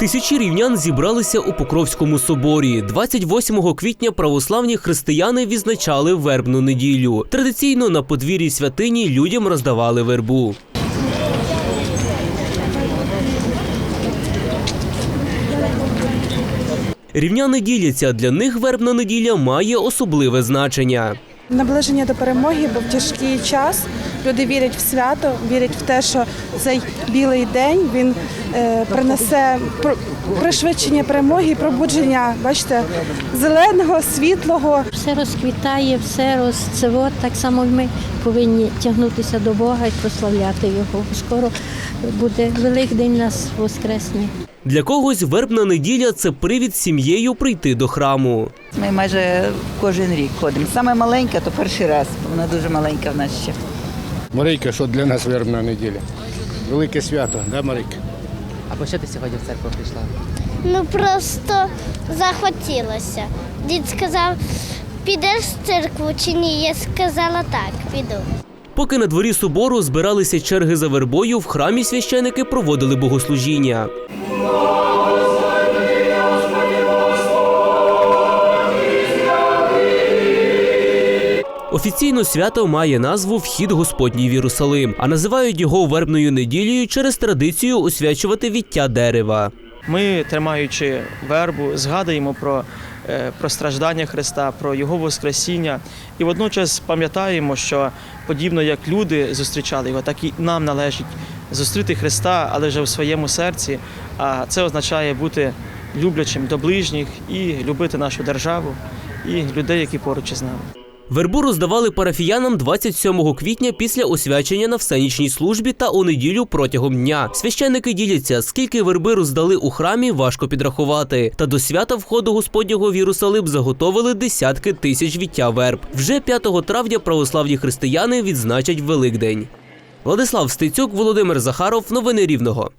Тисячі рівнян зібралися у Покровському соборі. 28 квітня православні християни відзначали вербну неділю. Традиційно на подвір'ї святині людям роздавали вербу. Рівняни діляться. Для них вербна неділя має особливе значення. Наближення до перемоги, бо в тяжкий час люди вірять в свято, вірять в те, що цей білий день він е, принесе пр- пришвидшення перемоги, пробудження, бачите, зеленого, світлого. Все розквітає, все розцвот. Так само ми повинні тягнутися до Бога і прославляти Його. Скоро буде Великдень нас воскресне. Для когось вербна неділя це привід сім'єю прийти до храму. Ми майже кожен рік ходимо. Саме маленька, то перший раз. Вона дуже маленька в нас ще. Марійка, що для нас вербна неділя? Велике свято, да, Марійка? А по що ти сьогодні в церкву прийшла? Ну просто захотілося. Дід сказав, підеш в церкву чи ні? Я сказала так, піду. Поки на дворі собору збиралися черги за вербою, в храмі священики проводили богослужіння. Офіційно свято має назву Вхід Господній в Єрусалим, а називають його вербною неділею через традицію освячувати віття дерева. Ми, тримаючи вербу, згадуємо про, про страждання Христа, про Його Воскресіння, і водночас пам'ятаємо, що подібно як люди зустрічали його, так і нам належить зустріти Христа, але вже в своєму серці. А це означає бути люблячим до ближніх і любити нашу державу і людей, які поруч із нами. Вербу роздавали парафіянам 27 квітня після освячення на всенічній службі та у неділю протягом дня. Священники діляться, скільки верби роздали у храмі, важко підрахувати. Та до свята входу Господнього в Єрусалим заготовили десятки тисяч віття верб. Вже 5 травня православні християни відзначать Великдень. Владислав Стецюк, Володимир Захаров. Новини Рівного.